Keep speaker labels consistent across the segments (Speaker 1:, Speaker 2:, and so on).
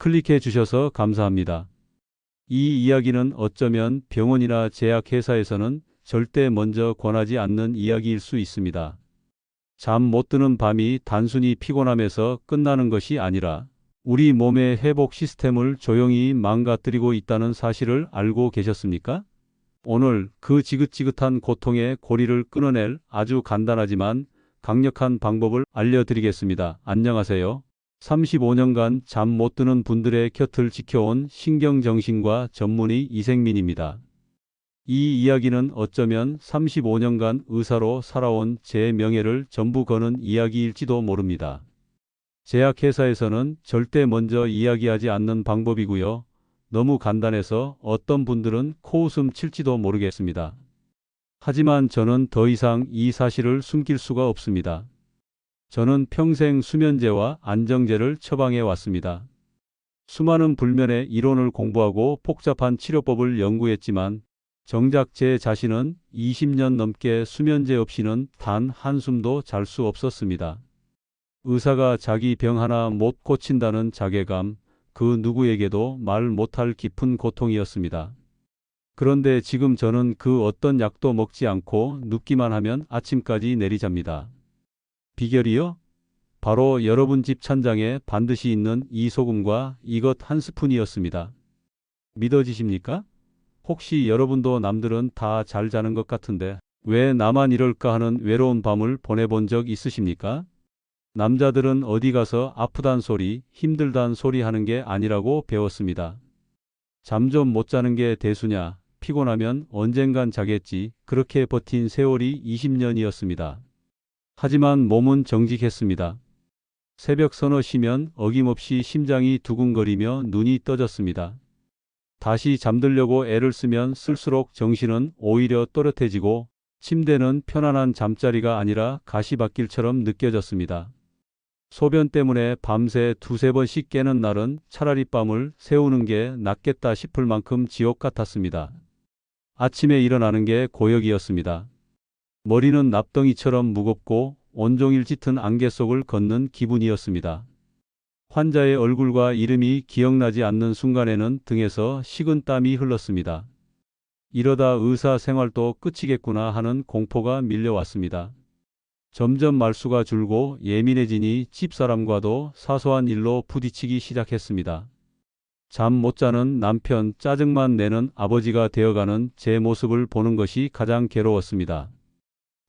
Speaker 1: 클릭해 주셔서 감사합니다. 이 이야기는 어쩌면 병원이나 제약회사에서는 절대 먼저 권하지 않는 이야기일 수 있습니다. 잠 못 드는 밤이 단순히 피곤함에서 끝나는 것이 아니라 우리 몸의 회복 시스템을 조용히 망가뜨리고 있다는 사실을 알고 계셨습니까? 오늘 그 지긋지긋한 고통의 고리를 끊어낼 아주 간단하지만 강력한 방법을 알려드리겠습니다. 안녕하세요. 35년간 잠 못 드는 분들의 곁을 지켜온 신경정신과 전문의 이생민입니다. 이 이야기는 어쩌면 35년간 의사로 살아온 제 명예를 전부 거는 이야기일지도 모릅니다. 제약회사에서는 절대 먼저 이야기하지 않는 방법이고요. 너무 간단해서 어떤 분들은 코웃음 칠지도 모르겠습니다. 하지만 저는 더 이상 이 사실을 숨길 수가 없습니다. 저는 평생 수면제와 안정제를 처방해 왔습니다. 수많은 불면의 이론을 공부하고 복잡한 치료법을 연구했지만 정작 제 자신은 20년 넘게 수면제 없이는 단 한숨도 잘 수 없었습니다. 의사가 자기 병 하나 못 고친다는 자괴감, 그 누구에게도 말 못할 깊은 고통이었습니다. 그런데 지금 저는 그 어떤 약도 먹지 않고 눕기만 하면 아침까지 내리잡니다. 비결이요? 바로 여러분 집 찬장에 반드시 있는 이 소금과 이것 한 스푼이었습니다. 믿어지십니까? 혹시 여러분도 남들은 다 잘 자는 것 같은데 왜 나만 이럴까 하는 외로운 밤을 보내본 적 있으십니까? 남자들은 어디 가서 아프단 소리, 힘들단 소리 하는 게 아니라고 배웠습니다. 잠 좀 못 자는 게 대수냐, 피곤하면 언젠간 자겠지, 그렇게 버틴 세월이 20년이었습니다. 하지만 몸은 정직했습니다. 새벽 서너 시면 어김없이 심장이 두근거리며 눈이 떠졌습니다. 다시 잠들려고 애를 쓰면 쓸수록 정신은 오히려 또렷해지고 침대는 편안한 잠자리가 아니라 가시밭길처럼 느껴졌습니다. 소변 때문에 밤새 두세 번씩 깨는 날은 차라리 밤을 새우는 게 낫겠다 싶을 만큼 지옥 같았습니다. 아침에 일어나는 게 고역이었습니다. 머리는 납덩이처럼 무겁고 온종일 짙은 안개 속을 걷는 기분이었습니다. 환자의 얼굴과 이름이 기억나지 않는 순간에는 등에서 식은 땀이 흘렀습니다. 이러다 의사 생활도 끝이겠구나 하는 공포가 밀려왔습니다. 점점 말수가 줄고 예민해지니 집사람과도 사소한 일로 부딪히기 시작했습니다. 잠 못 자는 남편, 짜증만 내는 아버지가 되어가는 제 모습을 보는 것이 가장 괴로웠습니다.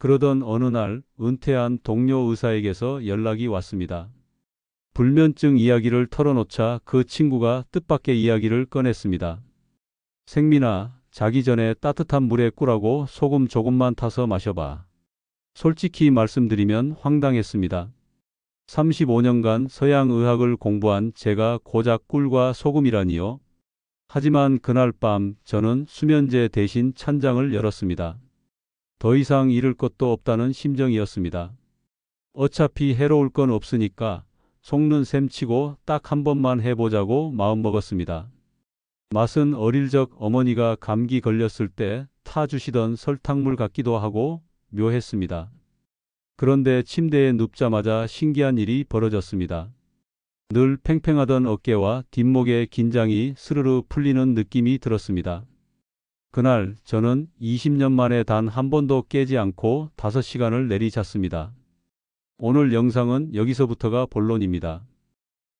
Speaker 1: 그러던 어느 날 은퇴한 동료 의사에게서 연락이 왔습니다. 불면증 이야기를 털어놓자 그 친구가 뜻밖의 이야기를 꺼냈습니다. 생민아, 자기 전에 따뜻한 물에 꿀하고 소금 조금만 타서 마셔봐. 솔직히 말씀드리면 황당했습니다. 35년간 서양 의학을 공부한 제가 고작 꿀과 소금이라니요. 하지만 그날 밤 저는 수면제 대신 찬장을 열었습니다. 더 이상 잃을 것도 없다는 심정이었습니다. 어차피 해로울 건 없으니까 속는 셈 치고 딱 한 번만 해보자고 마음먹었습니다. 맛은 어릴 적 어머니가 감기 걸렸을 때 타주시던 설탕물 같기도 하고 묘했습니다. 그런데 침대에 눕자마자 신기한 일이 벌어졌습니다. 늘 팽팽하던 어깨와 뒷목의 긴장이 스르르 풀리는 느낌이 들었습니다. 그날 저는 20년 만에 단 한 번도 깨지 않고 5시간을 내리잤습니다. 오늘 영상은 여기서부터가 본론입니다.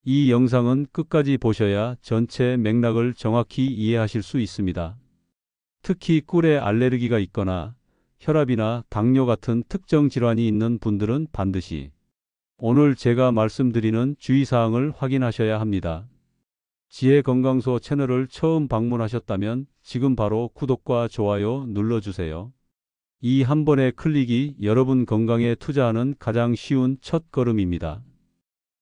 Speaker 1: 이 영상은 끝까지 보셔야 전체 맥락을 정확히 이해하실 수 있습니다. 특히 꿀에 알레르기가 있거나 혈압이나 당뇨 같은 특정 질환이 있는 분들은 반드시 오늘 제가 말씀드리는 주의사항을 확인하셔야 합니다. 지혜 건강소 채널을 처음 방문하셨다면 지금 바로 구독과 좋아요 눌러주세요. 이 한 번의 클릭이 여러분 건강에 투자하는 가장 쉬운 첫 걸음입니다.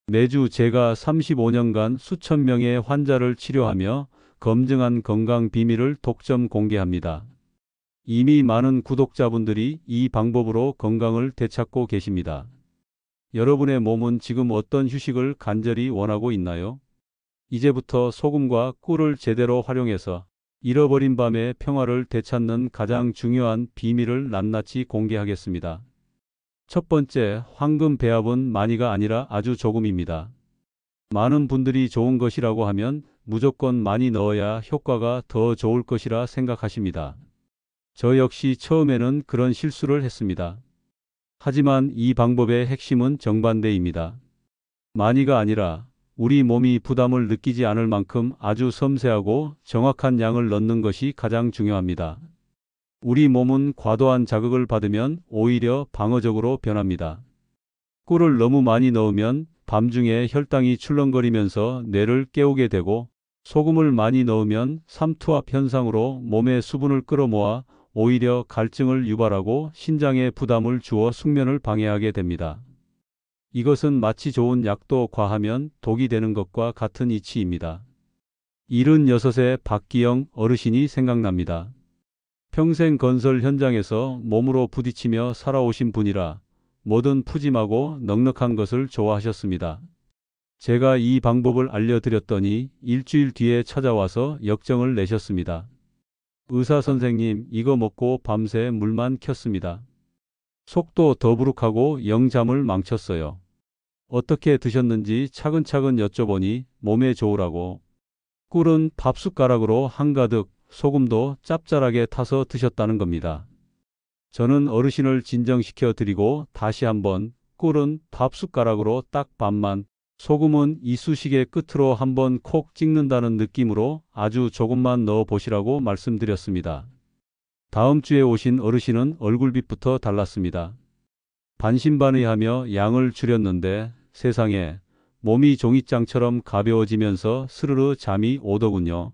Speaker 1: 매주 제가 35년간 수천 명의 환자를 치료하며 검증한 건강 비밀을 독점 공개합니다. 이미 많은 구독자분들이 이 방법으로 건강을 되찾고 계십니다. 여러분의 몸은 지금 어떤 휴식을 간절히 원하고 있나요? 이제부터 소금과 꿀을 제대로 활용해서 잃어버린 밤의 평화를 되찾는 가장 중요한 비밀을 낱낱이 공개하겠습니다. 첫 번째, 황금 배합은 많이가 아니라 아주 조금입니다. 많은 분들이 좋은 것이라고 하면 무조건 많이 넣어야 효과가 더 좋을 것이라 생각하십니다. 저 역시 처음에는 그런 실수를 했습니다. 하지만 이 방법의 핵심은 정반대입니다. 많이가 아니라 우리 몸이 부담을 느끼지 않을 만큼 아주 섬세하고 정확한 양을 넣는 것이 가장 중요합니다. 우리 몸은 과도한 자극을 받으면 오히려 방어적으로 변합니다. 꿀을 너무 많이 넣으면 밤중에 혈당이 출렁거리면서 뇌를 깨우게 되고 소금을 많이 넣으면 삼투압 현상으로 몸의 수분을 끌어모아 오히려 갈증을 유발하고 신장에 부담을 주어 숙면을 방해하게 됩니다. 이것은 마치 좋은 약도 과하면 독이 되는 것과 같은 이치입니다. 76의 박기영 어르신이 생각납니다. 평생 건설 현장에서 몸으로 부딪히며 살아오신 분이라 뭐든 푸짐하고 넉넉한 것을 좋아하셨습니다. 제가 이 방법을 알려드렸더니 일주일 뒤에 찾아와서 역정을 내셨습니다. 의사 선생님, 이거 먹고 밤새 물만 켰습니다. 속도 더부룩하고 영잠을 망쳤어요. 어떻게 드셨는지 차근차근 여쭤보니 몸에 좋으라고. 꿀은 밥숟가락으로 한가득 소금도 짭짤하게 타서 드셨다는 겁니다. 저는 어르신을 진정시켜 드리고 다시 한번 꿀은 밥숟가락으로 딱 반만 소금은 이쑤시개 끝으로 한번 콕 찍는다는 느낌으로 아주 조금만 넣어 보시라고 말씀드렸습니다. 다음 주에 오신 어르신은 얼굴빛부터 달랐습니다. 반신반의하며 양을 줄였는데 세상에 몸이 종이장처럼 가벼워지면서 스르르 잠이 오더군요.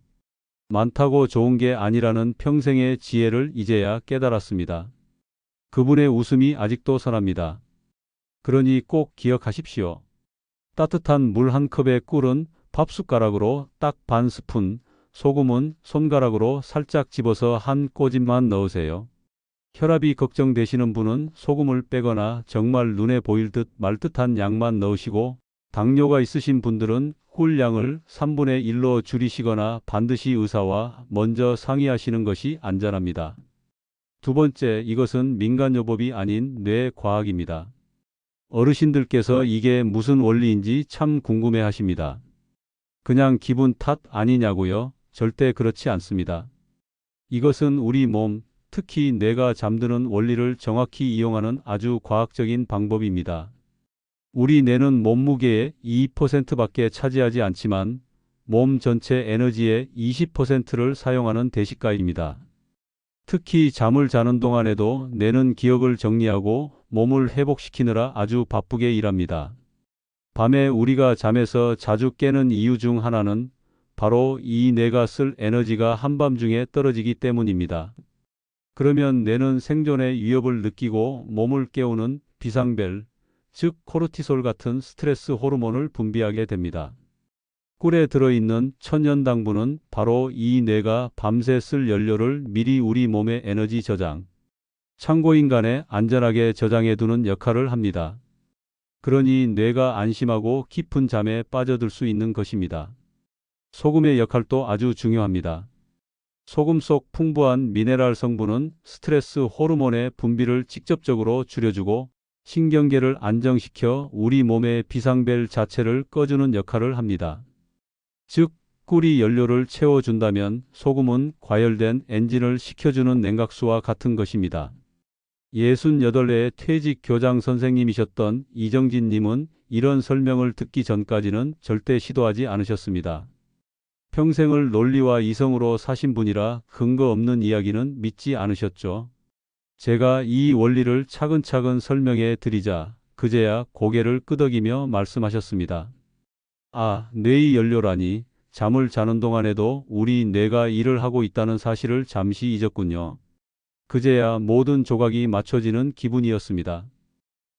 Speaker 1: 많다고 좋은 게 아니라는 평생의 지혜를 이제야 깨달았습니다. 그분의 웃음이 아직도 선합니다. 그러니 꼭 기억하십시오. 따뜻한 물 한 컵에 꿀은 밥숟가락으로 딱 반 스푼, 소금은 손가락으로 살짝 집어서 한 꼬집만 넣으세요. 혈압이 걱정되시는 분은 소금을 빼거나 정말 눈에 보일 듯 말 듯한 양만 넣으시고 당뇨가 있으신 분들은 꿀량을 3분의 1로 줄이시거나 반드시 의사와 먼저 상의하시는 것이 안전합니다. 두 번째, 이것은 민간요법이 아닌 뇌과학입니다. 어르신들께서 이게 무슨 원리인지 참 궁금해 하십니다. 그냥 기분 탓 아니냐고요? 절대 그렇지 않습니다. 이것은 우리 몸, 특히 뇌가 잠드는 원리를 정확히 이용하는 아주 과학적인 방법입니다. 우리 뇌는 몸무게의 2%밖에 차지하지 않지만 몸 전체 에너지의 20%를 사용하는 대식가입니다. 특히 잠을 자는 동안에도 뇌는 기억을 정리하고 몸을 회복시키느라 아주 바쁘게 일합니다. 밤에 우리가 잠에서 자주 깨는 이유 중 하나는 바로 이 뇌가 쓸 에너지가 한밤중에 떨어지기 때문입니다. 그러면 뇌는 생존의 위협을 느끼고 몸을 깨우는 비상벨, 즉 코르티솔 같은 스트레스 호르몬을 분비하게 됩니다. 꿀에 들어있는 천연당분은 바로 이 뇌가 밤새 쓸 연료를 미리 우리 몸의 에너지 저장, 창고인간에 안전하게 저장해 두는 역할을 합니다. 그러니 뇌가 안심하고 깊은 잠에 빠져들 수 있는 것입니다. 소금의 역할도 아주 중요합니다. 소금 속 풍부한 미네랄 성분은 스트레스 호르몬의 분비를 직접적으로 줄여주고 신경계를 안정시켜 우리 몸의 비상벨 자체를 꺼주는 역할을 합니다. 즉, 꿀이 연료를 채워준다면 소금은 과열된 엔진을 식혀주는 냉각수와 같은 것입니다. 68의 퇴직 교장 선생님이셨던 이정진 님은 이런 설명을 듣기 전까지는 절대 시도하지 않으셨습니다. 평생을 논리와 이성으로 사신 분이라 근거 없는 이야기는 믿지 않으셨죠. 제가 이 원리를 차근차근 설명해 드리자 그제야 고개를 끄덕이며 말씀하셨습니다. 아, 뇌의 연료라니 잠을 자는 동안에도 우리 뇌가 일을 하고 있다는 사실을 잠시 잊었군요. 그제야 모든 조각이 맞춰지는 기분이었습니다.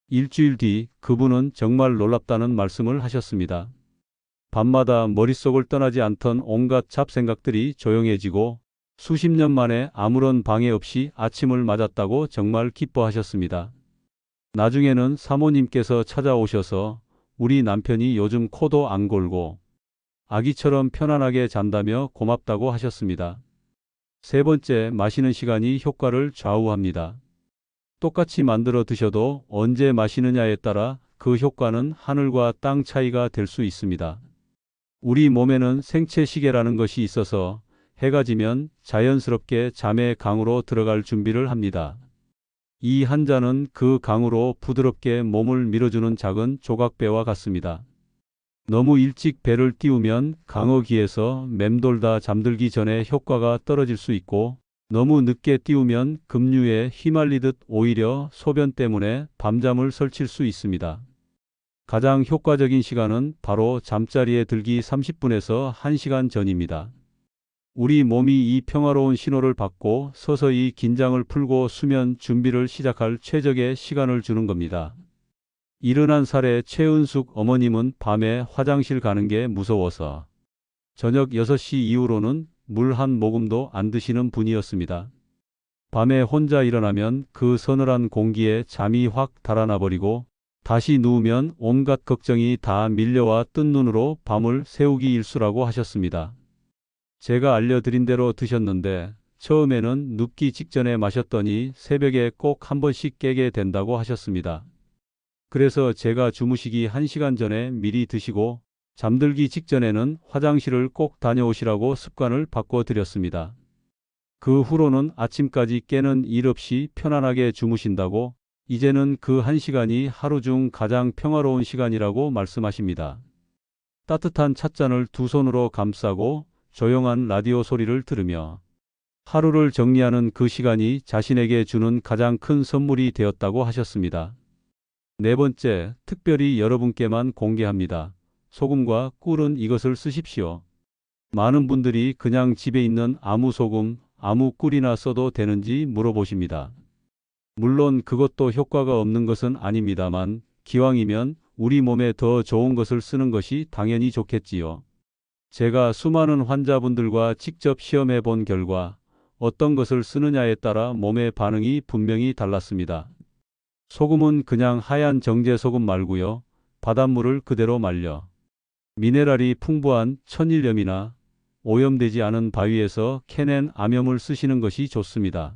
Speaker 1: 일주일 뒤 그분은 정말 놀랍다는 말씀을 하셨습니다. 밤마다 머릿속을 떠나지 않던 온갖 잡생각들이 조용해지고 수십 년 만에 아무런 방해 없이 아침을 맞았다고 정말 기뻐하셨습니다. 나중에는 사모님께서 찾아오셔서 우리 남편이 요즘 코도 안 골고 아기처럼 편안하게 잔다며 고맙다고 하셨습니다. 세 번째, 마시는 시간이 효과를 좌우합니다. 똑같이 만들어 드셔도 언제 마시느냐에 따라 그 효과는 하늘과 땅 차이가 될 수 있습니다. 우리 몸에는 생체 시계라는 것이 있어서 해가 지면 자연스럽게 잠의 강으로 들어갈 준비를 합니다. 이 한자는 그 강으로 부드럽게 몸을 밀어주는 작은 조각배와 같습니다. 너무 일찍 배를 띄우면 강어기에서 맴돌다 잠들기 전에 효과가 떨어질 수 있고 너무 늦게 띄우면 급류에 휘말리듯 오히려 소변 때문에 밤잠을 설칠 수 있습니다. 가장 효과적인 시간은 바로 잠자리에 들기 30분에서 1시간 전입니다. 우리 몸이 이 평화로운 신호를 받고 서서히 긴장을 풀고 수면 준비를 시작할 최적의 시간을 주는 겁니다. 일어난 살의 최은숙 어머님은 밤에 화장실 가는 게 무서워서 저녁 6시 이후로는 물 한 모금도 안 드시는 분이었습니다. 밤에 혼자 일어나면 그 서늘한 공기에 잠이 확 달아나 버리고 다시 누우면 온갖 걱정이 다 밀려와 뜬 눈으로 밤을 새우기 일수라고 하셨습니다. 제가 알려드린 대로 드셨는데 처음에는 눕기 직전에 마셨더니 새벽에 꼭 한 번씩 깨게 된다고 하셨습니다. 그래서 제가 주무시기 1시간 전에 미리 드시고 잠들기 직전에는 화장실을 꼭 다녀오시라고 습관을 바꿔드렸습니다. 그 후로는 아침까지 깨는 일 없이 편안하게 주무신다고 이제는 그 한 시간이 하루 중 가장 평화로운 시간이라고 말씀하십니다. 따뜻한 찻잔을 두 손으로 감싸고 조용한 라디오 소리를 들으며 하루를 정리하는 그 시간이 자신에게 주는 가장 큰 선물이 되었다고 하셨습니다. 네 번째, 특별히 여러분께만 공개합니다. 소금과 꿀은 이것을 쓰십시오. 많은 분들이 그냥 집에 있는 아무 소금, 아무 꿀이나 써도 되는지 물어보십니다. 물론 그것도 효과가 없는 것은 아닙니다만 기왕이면 우리 몸에 더 좋은 것을 쓰는 것이 당연히 좋겠지요. 제가 수많은 환자분들과 직접 시험해 본 결과 어떤 것을 쓰느냐에 따라 몸의 반응이 분명히 달랐습니다. 소금은 그냥 하얀 정제 소금 말고요. 바닷물을 그대로 말려 미네랄이 풍부한 천일염이나 오염되지 않은 바위에서 캐낸 암염을 쓰시는 것이 좋습니다.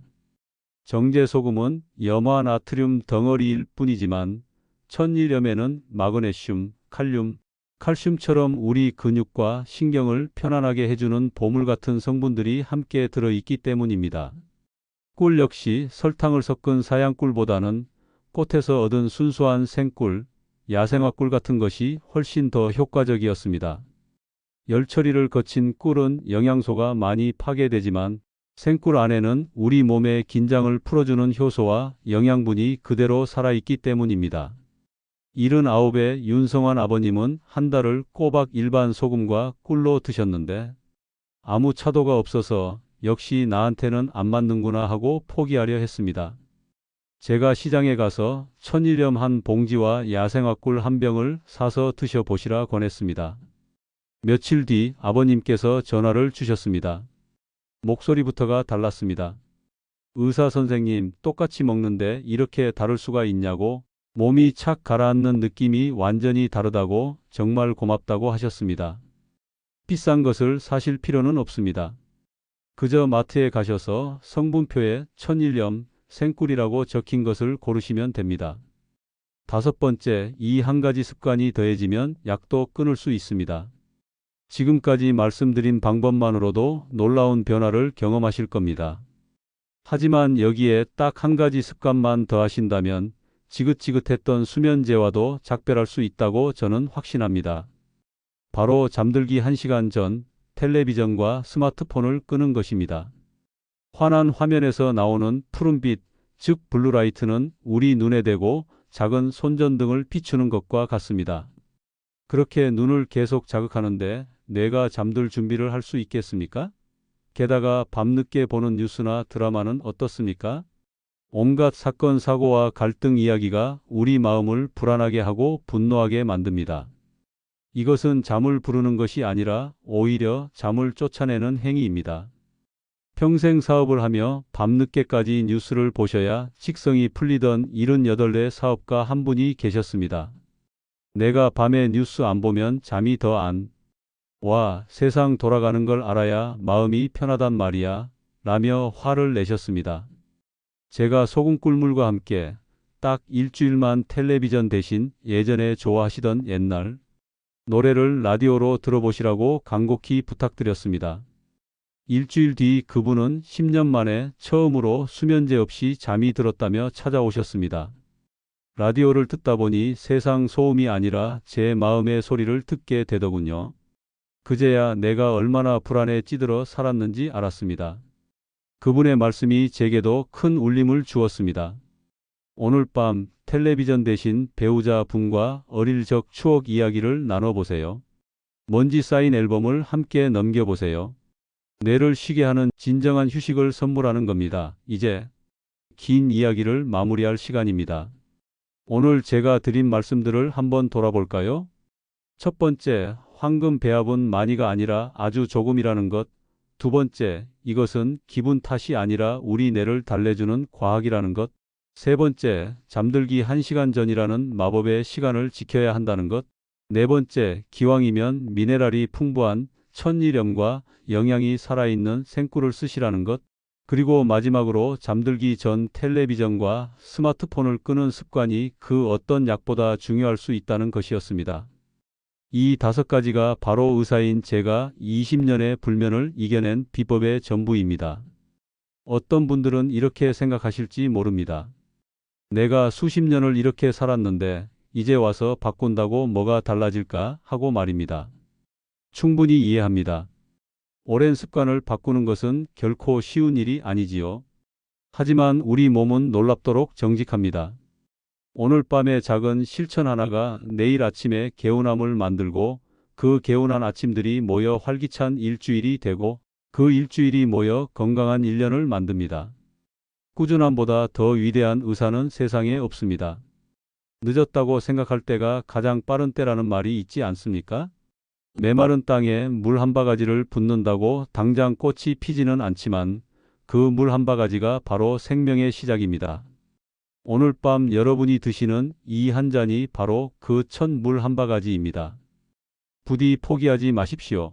Speaker 1: 정제 소금은 염화 나트륨 덩어리일 뿐이지만 천일염에는 마그네슘, 칼륨, 칼슘처럼 우리 근육과 신경을 편안하게 해주는 보물 같은 성분들이 함께 들어있기 때문입니다. 꿀 역시 설탕을 섞은 사양꿀보다는 꽃에서 얻은 순수한 생꿀, 야생화꿀 같은 것이 훨씬 더 효과적이었습니다. 열 처리를 거친 꿀은 영양소가 많이 파괴되지만 생꿀 안에는 우리 몸의 긴장을 풀어주는 효소와 영양분이 그대로 살아있기 때문입니다. 79의 윤성환 아버님은 한 달을 꼬박 일반 소금과 꿀로 드셨는데 아무 차도가 없어서 역시 나한테는 안 맞는구나 하고 포기하려 했습니다. 제가 시장에 가서 천일염 한 봉지와 야생화꿀 한 병을 사서 드셔보시라 권했습니다. 며칠 뒤 아버님께서 전화를 주셨습니다. 목소리부터가 달랐습니다. 의사 선생님, 똑같이 먹는데 이렇게 다를 수가 있냐고 몸이 착 가라앉는 느낌이 완전히 다르다고 정말 고맙다고 하셨습니다. 비싼 것을 사실 필요는 없습니다. 그저 마트에 가셔서 성분표에 천일염, 생꿀이라고 적힌 것을 고르시면 됩니다. 다섯 번째, 이 한 가지 습관이 더해지면 약도 끊을 수 있습니다. 지금까지 말씀드린 방법만으로도 놀라운 변화를 경험하실 겁니다. 하지만 여기에 딱 한 가지 습관만 더하신다면 지긋지긋했던 수면제와도 작별할 수 있다고 저는 확신합니다. 바로 잠들기 1시간 전 텔레비전과 스마트폰을 끄는 것입니다. 환한 화면에서 나오는 푸른빛, 즉 블루라이트는 우리 눈에 대고 작은 손전등을 비추는 것과 같습니다. 그렇게 눈을 계속 자극하는데 뇌가 잠들 준비를 할 수 있겠습니까? 게다가 밤늦게 보는 뉴스나 드라마는 어떻습니까? 온갖 사건, 사고와 갈등 이야기가 우리 마음을 불안하게 하고 분노하게 만듭니다. 이것은 잠을 부르는 것이 아니라 오히려 잠을 쫓아내는 행위입니다. 평생 사업을 하며 밤늦게까지 뉴스를 보셔야 식성이 풀리던 78대 사업가 한 분이 계셨습니다. 내가 밤에 뉴스 안 보면 잠이 더 안 와, 세상 돌아가는 걸 알아야 마음이 편하단 말이야. 라며 화를 내셨습니다. 제가 소금 꿀물과 함께 딱 일주일만 텔레비전 대신 예전에 좋아하시던 옛날 노래를 라디오로 들어보시라고 간곡히 부탁드렸습니다. 일주일 뒤 그분은 10년 만에 처음으로 수면제 없이 잠이 들었다며 찾아오셨습니다. 라디오를 듣다 보니 세상 소음이 아니라 제 마음의 소리를 듣게 되더군요. 그제야 내가 얼마나 불안에 찌들어 살았는지 알았습니다. 그분의 말씀이 제게도 큰 울림을 주었습니다. 오늘 밤 텔레비전 대신 배우자 분과 어릴 적 추억 이야기를 나눠보세요. 먼지 쌓인 앨범을 함께 넘겨보세요. 뇌를 쉬게 하는 진정한 휴식을 선물하는 겁니다. 이제 긴 이야기를 마무리할 시간입니다. 오늘 제가 드린 말씀들을 한번 돌아볼까요? 첫 번째, 황금 배합은 많이가 아니라 아주 조금이라는 것. 두 번째, 이것은 기분 탓이 아니라 우리 뇌를 달래주는 과학이라는 것. 세 번째, 잠들기 1시간 전이라는 마법의 시간을 지켜야 한다는 것. 네 번째, 기왕이면 미네랄이 풍부한 천일염과 영양이 살아있는 생꿀을 쓰시라는 것. 그리고 마지막으로 잠들기 전 텔레비전과 스마트폰을 끄는 습관이 그 어떤 약보다 중요할 수 있다는 것이었습니다. 이 다섯 가지가 바로 의사인 제가 20년의 불면을 이겨낸 비법의 전부입니다. 어떤 분들은 이렇게 생각하실지 모릅니다. 내가 수십 년을 이렇게 살았는데 이제 와서 바꾼다고 뭐가 달라질까 하고 말입니다. 충분히 이해합니다. 오랜 습관을 바꾸는 것은 결코 쉬운 일이 아니지요. 하지만 우리 몸은 놀랍도록 정직합니다. 오늘 밤의 작은 실천 하나가 내일 아침에 개운함을 만들고 그 개운한 아침들이 모여 활기찬 일주일이 되고 그 일주일이 모여 건강한 1년을 만듭니다. 꾸준함보다 더 위대한 의사는 세상에 없습니다. 늦었다고 생각할 때가 가장 빠른 때라는 말이 있지 않습니까? 메마른 땅에 물 한 바가지를 붓는다고 당장 꽃이 피지는 않지만 그 물 한 바가지가 바로 생명의 시작입니다. 오늘 밤 여러분이 드시는 이 한 잔이 바로 그 첫 물 한 바가지입니다. 부디 포기하지 마십시오.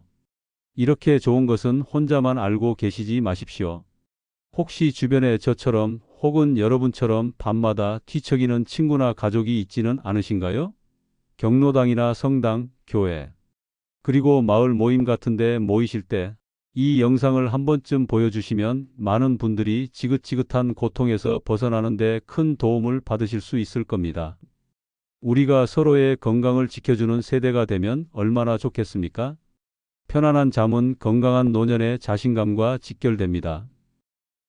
Speaker 1: 이렇게 좋은 것은 혼자만 알고 계시지 마십시오. 혹시 주변에 저처럼 혹은 여러분처럼 밤마다 뒤척이는 친구나 가족이 있지는 않으신가요? 경로당이나 성당, 교회, 그리고 마을 모임 같은데 모이실 때 이 영상을 한 번쯤 보여주시면 많은 분들이 지긋지긋한 고통에서 벗어나는 데 큰 도움을 받으실 수 있을 겁니다. 우리가 서로의 건강을 지켜주는 세대가 되면 얼마나 좋겠습니까? 편안한 잠은 건강한 노년의 자신감과 직결됩니다.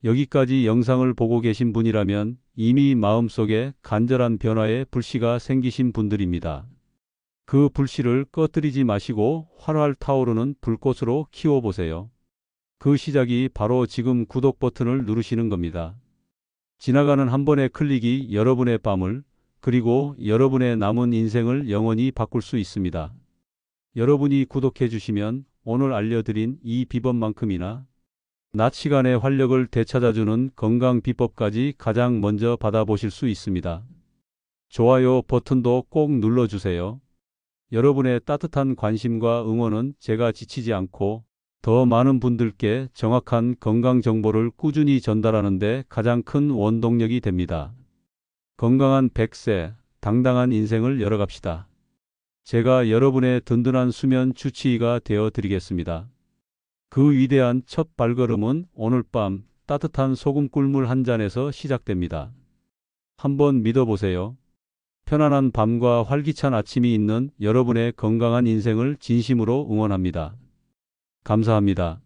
Speaker 1: 여기까지 영상을 보고 계신 분이라면 이미 마음속에 간절한 변화의 불씨가 생기신 분들입니다. 그 불씨를 꺼뜨리지 마시고 활활 타오르는 불꽃으로 키워보세요. 그 시작이 바로 지금 구독 버튼을 누르시는 겁니다. 지나가는 한 번의 클릭이 여러분의 밤을 그리고 여러분의 남은 인생을 영원히 바꿀 수 있습니다. 여러분이 구독해 주시면 오늘 알려드린 이 비법만큼이나 낮 시간의 활력을 되찾아주는 건강 비법까지 가장 먼저 받아보실 수 있습니다. 좋아요 버튼도 꼭 눌러주세요. 여러분의 따뜻한 관심과 응원은 제가 지치지 않고 더 많은 분들께 정확한 건강 정보를 꾸준히 전달하는 데 가장 큰 원동력이 됩니다. 건강한 100세, 당당한 인생을 열어갑시다. 제가 여러분의 든든한 수면 주치의가 되어 드리겠습니다. 그 위대한 첫 발걸음은 오늘 밤 따뜻한 소금 꿀물 한 잔에서 시작됩니다. 한번 믿어보세요. 편안한 밤과 활기찬 아침이 있는 여러분의 건강한 인생을 진심으로 응원합니다. 감사합니다.